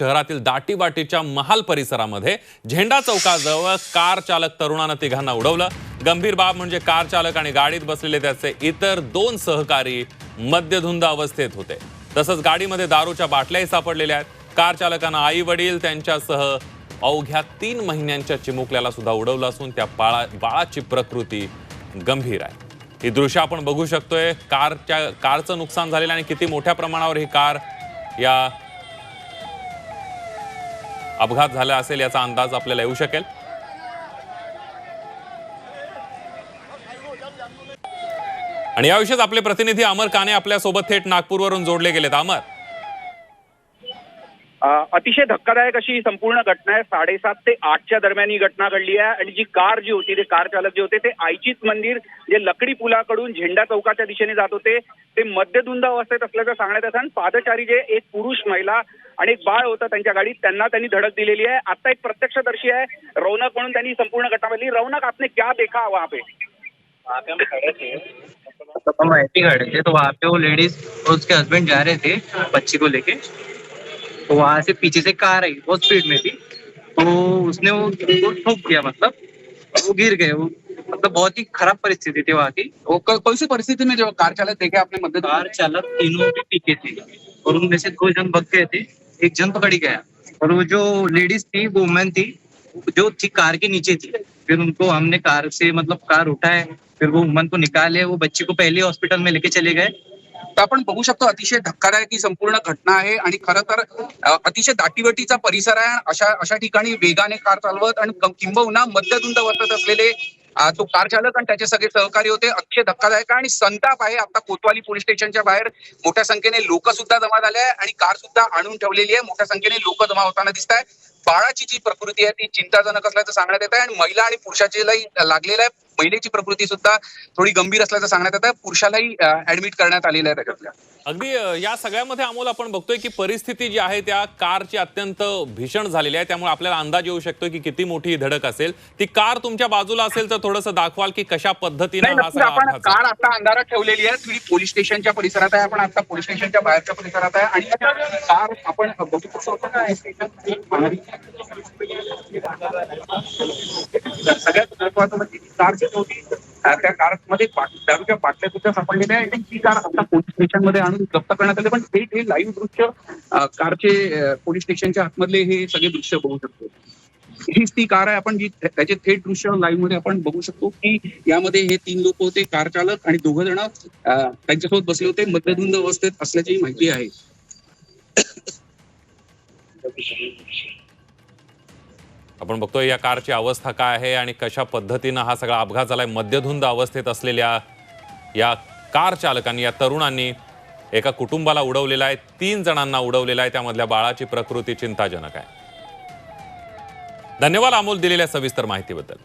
शहरातील दाटीबाटीच्या महाल परिसरामध्ये झेंडा चौकाजवळ कार चालक तरुणानं तिघांना उडवलं. गंभीर बाब म्हणजे कार चालक आणि गाडीत बसलेले त्याचे इतर दोन सहकारी मद्यधुंद अवस्थेत होते. तसंच गाडीमध्ये दारूच्या बाटल्याही सापडलेल्या आहेत. कार चालकानं आई वडील त्यांच्यासह अवघ्या तीन महिन्यांच्या चिमुकल्याला सुद्धा उडवलं असून त्या बाळा बाळाची प्रकृती गंभीर आहे. ही दृश्य आपण बघू शकतोय. कारच्या कारचं नुकसान झालेलं आणि किती मोठ्या प्रमाणावर ही कार या अपघात झाला असेल याचा अंदाज आपल्याला येऊ शकेल. आणि याविषयीच आपले प्रतिनिधी अमर काने आपल्यासोबत थेट नागपूरवरून जोडले गेलेत. अमर. अतिशय धक्कादायक अशी ही संपूर्ण घटना आहे. साडेसात ते आठच्या दरम्यान ही घटना घडली आहे आणि जी कार जी होती ते कार चालक जे होते ते आईचीच मंदिर जे लकडी पुलाकडून झेंडा चौकाच्या दिशेने जात होते. ते मध्यधुंद अवस्थेत असल्याचं सांगण्यात येतं. आणि पादचारी जे एक पुरुष महिला आणि एक बाळ होतं त्यांच्या गाडीत त्यांना त्यांनी धडक दिलेली आहे. आता एक प्रत्यक्षदर्शी आहे रौनक म्हणून त्यांनी संपूर्ण घटना बनली रौनक आपने क्या देखा वहां पे? तो खड़े थे तो वहाँ पे वो लेडीज और उसके हस्बैंड जा रहे थे बच्ची को लेके. तो वहाँ से पीछे से कार आई बहुत स्पीड में थी। तो उसने वो उनको ठोक दिया मतलब। वो गिर गए वो मतलब बहुत ही खराब परिस्थिति थी वहाँ की। वो कौन सी परिस्थिति में जो कार चालक देखे आपने मध्य कार चालक तीनों भी पीछे थे और उनमें से दो जन बच गए थे। एक जन पकड़ी गया और वो जो लेडीज़ थी वो वुमेन थी जो थी कार के नीचे थी फिर उनको हमने कार से मतलब कार उठाए फिर वो वुमन को निकाले वो बच्ची को पहले हॉस्पिटल में लेके चले गए। तर आपण बघू शकतो अतिशय धक्कादायक ही संपूर्ण घटना आहे आणि खरं तर अतिशय दाटीवटीचा परिसर आहे अशा अशा ठिकाणी वेगाने कार चालवत आणि किंबहुना मद्यधुंद वर्तत असलेले तो कार चालक आणि त्याचे सगळे सहकारी होते. अतिशय धक्कादायक आहे आणि संताप आहे. आता कोतवाली पोलीस स्टेशनच्या बाहेर मोठ्या संख्येने लोक सुद्धा जमा झाले आहे आणि कार सुद्धा आणून ठेवलेली आहे. मोठ्या संख्येने लोक जमा होताना दिसत आहे बाळाची जी प्रकृती आहे ती चिंताजनक असल्याचं सांगण्यात येत आहे आणि महिला आणि पुरुषाचीलाही लागलेलं आहे महिलेची प्रकृती सुद्धा थोडी गंभीर असल्याचं सांगण्यात येत आहे पुरुषालाही ऍडमिट करण्यात आलेलं आहे त्याच्यातल्या. अगदी या सगळ्यामध्ये अमोल आपण बघतोय की परिस्थिती जी आहे त्या कारची अत्यंत भीषण झालेली आहे. त्यामुळे आपल्याला अंदाज येऊ शकतो की किती मोठी धडक असेल. ती कार तुमच्या बाजूला असेल तर थोडंसं दाखवाल की कशा पद्धतीने आपण. कार आता अंधारात ठेवलेली आहे. थोडी पोलीस स्टेशनच्या परिसरात आहे. आपण आता पोलीस स्टेशनच्या बाहेरच्या परिसरात आहे. आणि कार आपण बघू शकतो सगळ्यात महत्वाचं म्हणजे ती कार जी होती त्या कारमध्ये दारूच्या बाटल्या सुद्धा सापडलेल्या आहेत आणि ती कार आता पोलीस स्टेशनमध्ये आणून जप्त करण्यात आले. पण थेट हे लाईव्ह दृश्य कारचे पोलीस स्टेशनच्या आतमधले हे सगळे दृश्य बघू शकतो. हीच ती कार आहे आपण जी त्याचे थेट दृश्य लाईव्हमध्ये आपण बघू शकतो की यामध्ये हे तीन लोक होते कार चालक आणि दोघ जण त्यांच्यासोबत बसले होते मध्यधुंद अवस्थेत असल्याची माहिती आहे. आपण बघतोय या कारची अवस्था काय आहे आणि कशा पद्धतीनं हा सगळा अपघात झालाय? मध्यधुंद अवस्थेत असलेल्या या कार चालकांनी या तरुणांनी एका कुटुंबाला उडवलेला आहे तीन जणांना उडवलेला आहे. त्यामधल्या बाळाची प्रकृती चिंताजनक आहे. धन्यवाद अमोल दिलेल्या सविस्तर माहितीबद्दल.